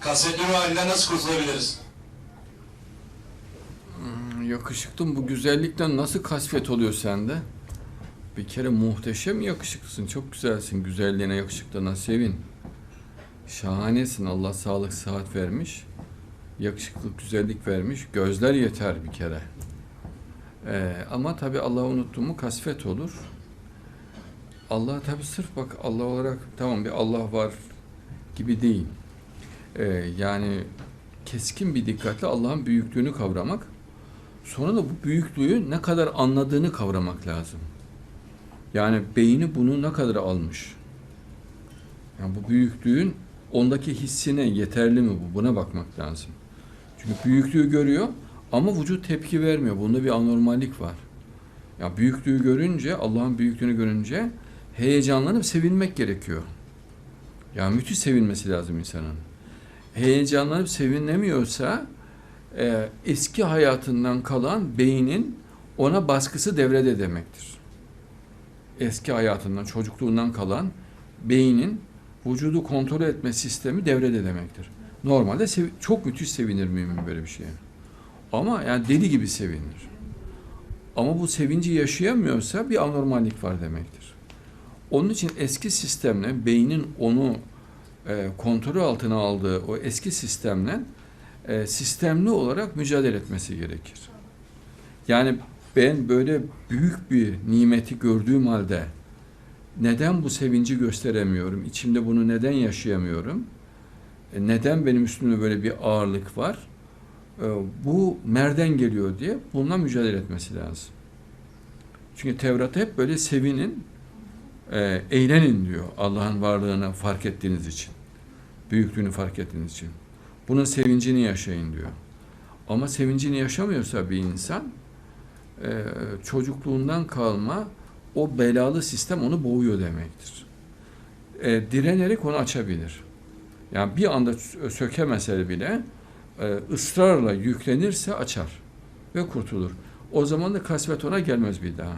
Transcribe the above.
Kasvetli ruh halinden nasıl kurtulabiliriz? Yakışıklım bu güzellikten nasıl kasvet oluyor sende? Bir kere muhteşem yakışıklısın. Çok güzelsin. Güzelliğine, yakışıklığına sevin. Şahanesin. Allah sağlık, sıhhat vermiş. Yakışıklık, güzellik vermiş. Gözler yeter bir kere. Ee, ama tabii Allah'ı unuttun mu kasvet olur. Allah tabii sırf bak Allah olarak tamam bir Allah var gibi değil. Ee, yani keskin bir dikkatle Allah'ın büyüklüğünü kavramak Sonra da bu büyüklüğü ne kadar anladığını kavramak lazım. Yani beyni bunu ne kadar almış. Yani bu büyüklüğün ondaki hissine yeterli mi bu? Buna bakmak lazım. Çünkü büyüklüğü görüyor ama vücut tepki vermiyor. Bunda bir anormallik var. Ya büyüklüğü görünce, Allah'ın büyüklüğünü görünce heyecanlanıp sevinmek gerekiyor. Yani müthiş sevinmesi lazım insanın. Heyecanlanıp sevinemiyorsa e, eski hayatından kalan beynin ona baskısı devrede demektir. Eski hayatından, çocukluğundan kalan beynin vücudu kontrol etme sistemi devrede demektir. Normalde çok müthiş sevinir mümin böyle bir şeye. Ama yani deli gibi sevinir. Ama bu sevinci yaşayamıyorsa bir anormallik var demektir. Onun için eski sistemle beynin onu e, kontrol altına aldığı o eski sistemle e, sistemli olarak mücadele etmesi gerekir. Yani ben böyle büyük bir nimeti gördüğüm halde neden bu sevinci gösteremiyorum? İçimde bunu neden yaşayamıyorum? E, neden benim üstümde böyle bir ağırlık var? E, bu nereden geliyor diye bununla mücadele etmesi lazım. Çünkü Tevrat'ta hep böyle sevinin, e, eğlenin diyor Allah'ın varlığını fark ettiğiniz için. Büyüklüğünü fark ettiğiniz için. Bunun sevincini yaşayın diyor. Ama sevincini yaşamıyorsa bir insan e, çocukluğundan kalma o belalı sistem onu boğuyor demektir. E, direnerek onu açabilir. Yani bir anda sö- sökemese bile e, ısrarla yüklenirse açar ve kurtulur. O zaman da kasvet ona gelmez bir daha.